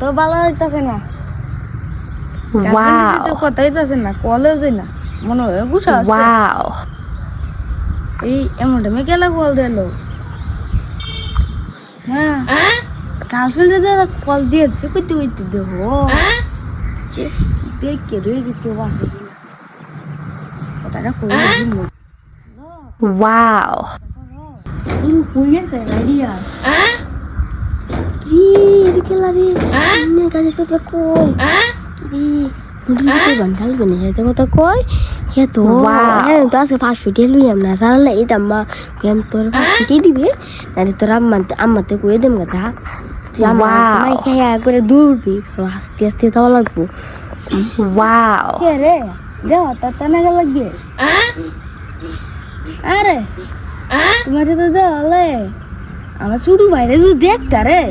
তো ভালো হইতাছে না Wow. কথা হইতাছে না কলেও যাই না মনে হয় গুছা এই এমন টাইমে গেলা কল দিল হ্যাঁ গার্লফ্রেন্ডে যে কল দিয়েছে কইতে কইতে দেহ দেখে রয়ে গেছে কেউ আসে কিনা কথাটা কই দিন Wow. কই গেছে আইডিয়া কি রে কেলা রে নে কাজে তো তো কই কি মুদি তো বান্ধাল বনে যেতে কথা কই হে তো Wow. হ্যাঁ তো আজকে পাঁচশো টিয়া লুই আমরা সারালে এই দাম্মা কেম তোর পাঁচশো টিয়া দিবে নাহলে তোর আম্মা আম্মাতে কয়ে দেম কথা তুই আমার Wow. মাই খাইয়া করে দৌড়বি আস্তে আস্তে যাওয়া লাগবো Wow. কে রে দেহ তার টানা গেল লাগবে আরে তোমার তো দেওয়ালে আমার ছোট ভাইরে যদি দেখতা রে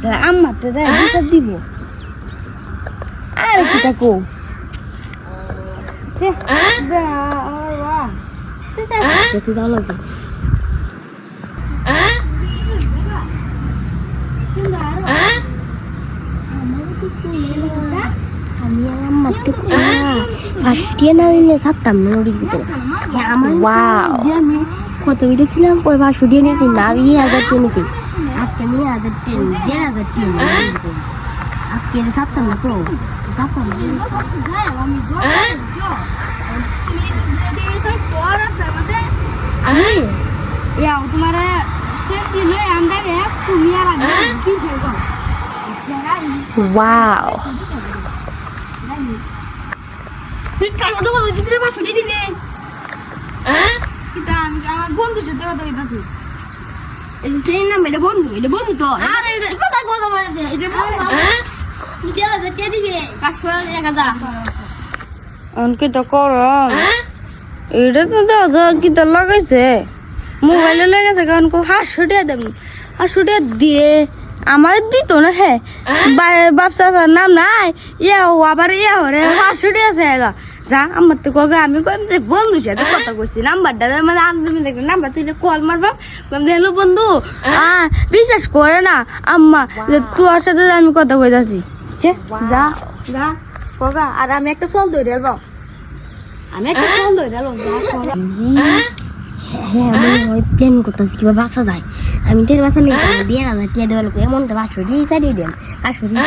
তাহলে আম্মাতে যাই বিচার দিব। আরে কি তাকো যে দা আল্লাহ যে যা যেতে যাওয়া লাগবে আমি আর আম্মাতে পাঁচশো টিয়া না দিলে ছাড়তাম না নদীর ভিতরে হ্যাঁ আমার Wow. যে আমি কত উঠেছিলাম পরে পাঁচশো টিয়া নিয়েছি না এই হাজার নিয়েছি আজকে আমি হাজার টিয়া নিই, দেড় হাজার ভিতরে। আজকে এটা ছাড়তাম না তো। ছাড়তাম আমি তোমার Wow. তো মা দিলে। সাথে কথা কইতাছি এটা সেই নাম এটা বন্ধু এটা বন্ধু তো। আরে এটা কথা কথা বলে দে এটা বল তুই দেড় হাজার টিয়া পাঁচশো এক হাজার। অনকে তো কর। এটা তো দাদা কিতা লাগাইছে। মোবাইলে লাগাইছে কারণ কো হাসশো টাকা দেব হাসশো টাকা দিয়ে আমার দিত না হ্যাঁ? বাপসা নাম নাই? ইয়া আবার ইয়া হরে হাসশো টাকা চাইগা যা আমার তো কগে আমি কইম যে বন্ধুর সাথে কথা কইছি নাম্বারটা মানে আনন্দমি দেখলে নাম্বার তুই কল মারবাম কইম যে হ্যালো বন্ধু আহ। বিশ্বাস করে না আম্মা যে তোর সাথে আমি কথা কইতাছি। ছে যা যা কগা আর আমি একটা চল ধরে এলাম আমি একটা চল ধরে এলাম হ্যাঁ? আমি ওই প্ল্যান করতেছি কীভাবে বাসা যায় আমি দেড় বাসা নেই দেড় হাজার টিয়া দেওয়া লাগবে এমন তো পাঁচশো টিয়া চালিয়ে দেন টিয়া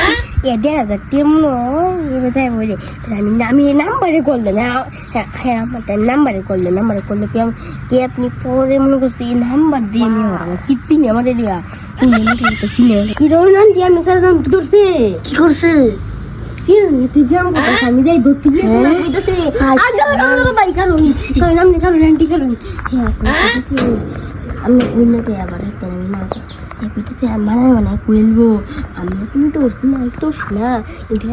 এ দেড় হাজার টিয়া মনে হয় বলে। আমি আমি এই নাম্বারে কল দেন হ্যাঁ হ্যাঁ হ্যাঁ আমার তাই নাম্বারে কল দেন নাম্বারে কল দেন কে আপনি পরে মনে করছি এই নাম্বার দিয়ে নিয়ে আমার কি চিনি আমার এরিয়া? চিনি চিনি। কি ধরুন আন্টি আমি স্যার ধরছে? কি করছে? তুই কেমন করতেছ আমি যাই ধরতে গিয়েছিলাম কইতাছে আজ গেল বাড়ি কারণ তোর নাম লেখা আন্টি কারণ হ্যাঁ আমি কইনাতে আবার একটা না কইতেছে আমার মানে কইলবো আমি তুমি তো করছি না তো না। এটা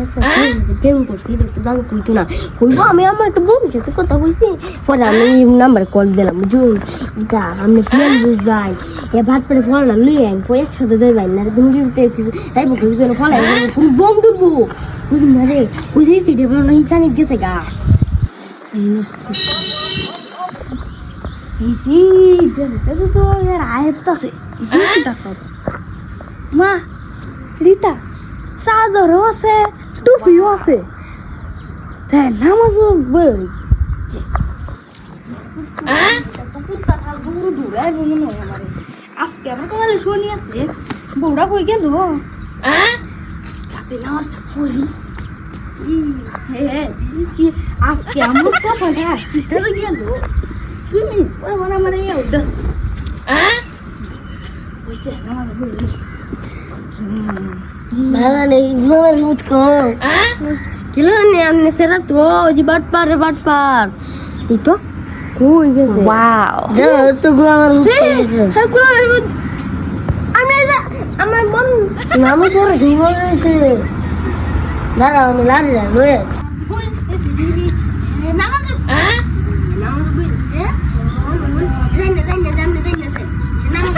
প্রেম করছি তো দাম কইতো না। কইবো আমি আমার একটা বন্ধুর সাথে কথা কইছি। পরে আমি নাম্বার কল দিলাম বুঝুন? দা আমি প্রেম বুঝবাই। এ ভাত পরে ফল না লই আইন পরে একসাথে দেয় ভাই না তুমি দিতে কিছু তাই বুকে কিছু ফল কোন বন্ধুর বউ বুঝুন না রে রে বলো না এখানে গেছে গা। তো এর আয়ত্ত আছে। মা রিতা চাদরও আছে টুপিও আছে। যাই নামাজও বই আজকে আমার কালে শনি আছে বউরা কই গেল আজকে আমার কিতা গেল তুমি আমার আমার এই উদ্দেশ হইছে আমার ভালো নেই আমার মুখ কো কিলো নে আমনে সেরা তো জি বাট পার বাট পার। তুই তো কই গেছে? Wow. যা তো গো আমার মুখ। আমি যা আমার নাম করে জীবন রয়েছে দাঁড়া আমি লাড়ি যা লয়ে। নামাজ গিয়ে কত জানেন আপনি তো মানতেন না এলাই নামাজ তো একটু ছাড়ি আচ্ছা আচ্ছা শুনে আচ্ছা খাই আমি তো ঘুমাই মিনি আজকে তারপরে আর লয়ে যায় আমাদের বাইরে দিয়ে যায় না রে বল বল বল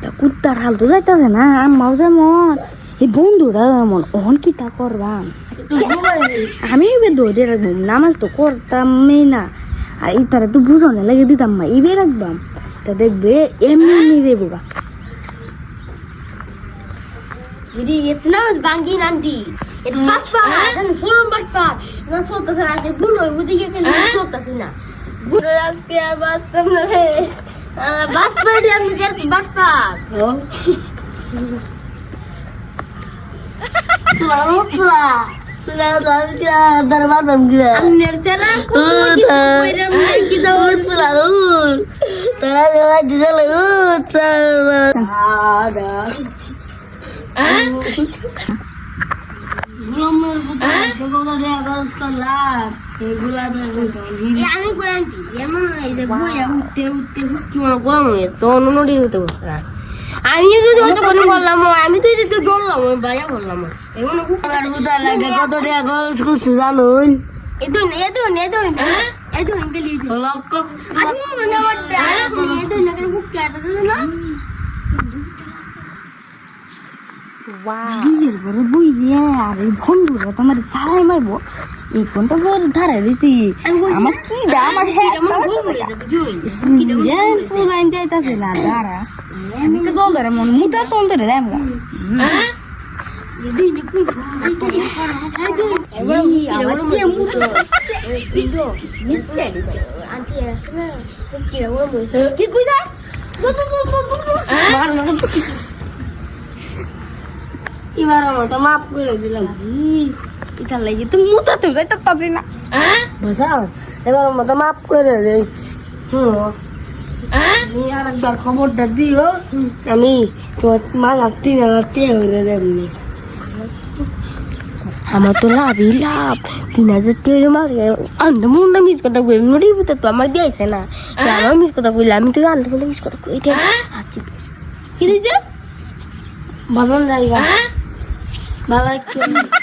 তা কুত্তার হাল তো যাইতাছে না আম্মাও যেমন। এই বন্ধুরা এমন অন কি তা করবাম? আমি এবার ধরে রাখব নামাজ তো করতামই না। আর এই তারা তো বুঝনে লাগে দিতাম মা এবার রাখবাম। তা দেখবে এমনি এমনি দেবো গা। Jadi itu nama banggi nanti. Itu bapa, dan suruh bapa. Nah suruh tak salah dia bunuh, ibu dia kan apa sebenarnya? Bapa dia mikir bapa. গোলামের কথা দেয়া খরচ করলাম এই গোলামের আমি গোলান্টি এমন এই যে বইয়া উঠতে উঠতে উঠতে মনে গরম হয়ে গেছে তখন নদীর হতে বসে না আমি যদি হয়তো কোনো বললাম আমি তো যদি ডরলাম ওই বাইয়া বললাম এমন কোথায় লাগে কত টাকা খরচ করছে জানুন এদুন এদুন এদুন এদুন গেলি লক্ষ আমি মনে আমার এদুন এদুন বুকে আটা না? নিজের ঘরে বইলে আর এই বন্ধুরা তোমার সারাই মারবো। এই কোনটা ঘর ধারা রয়েছি আমার কি দা আমার হ্যাঁ লাইন যাইতাছে না আমি তো ধরে মন মুতা চল ধরে রে আমরা আমার কে মুতো। এবার মতো মাফ করে দিলাম। এটা লাগে তো মুতাতে যাইতে তাজি না। বুঝাও এবার মতো মাফ করে দেই। হুম। তুমি আর একবার খবরটা দিও। আমি তোমার মাল তিন হাজার টাকা করে দেবনি আমার তো লাভই লাভ। তিন হাজার টাকা মাল আনতে মন মিস কথা কই ভিতরে তো আমার দিয়েছে না। আমার মিস কথা কইলে। আমি তো আনতে মনে মিস কথা কই কি দিয়েছে ভালো জায়গা। ভালো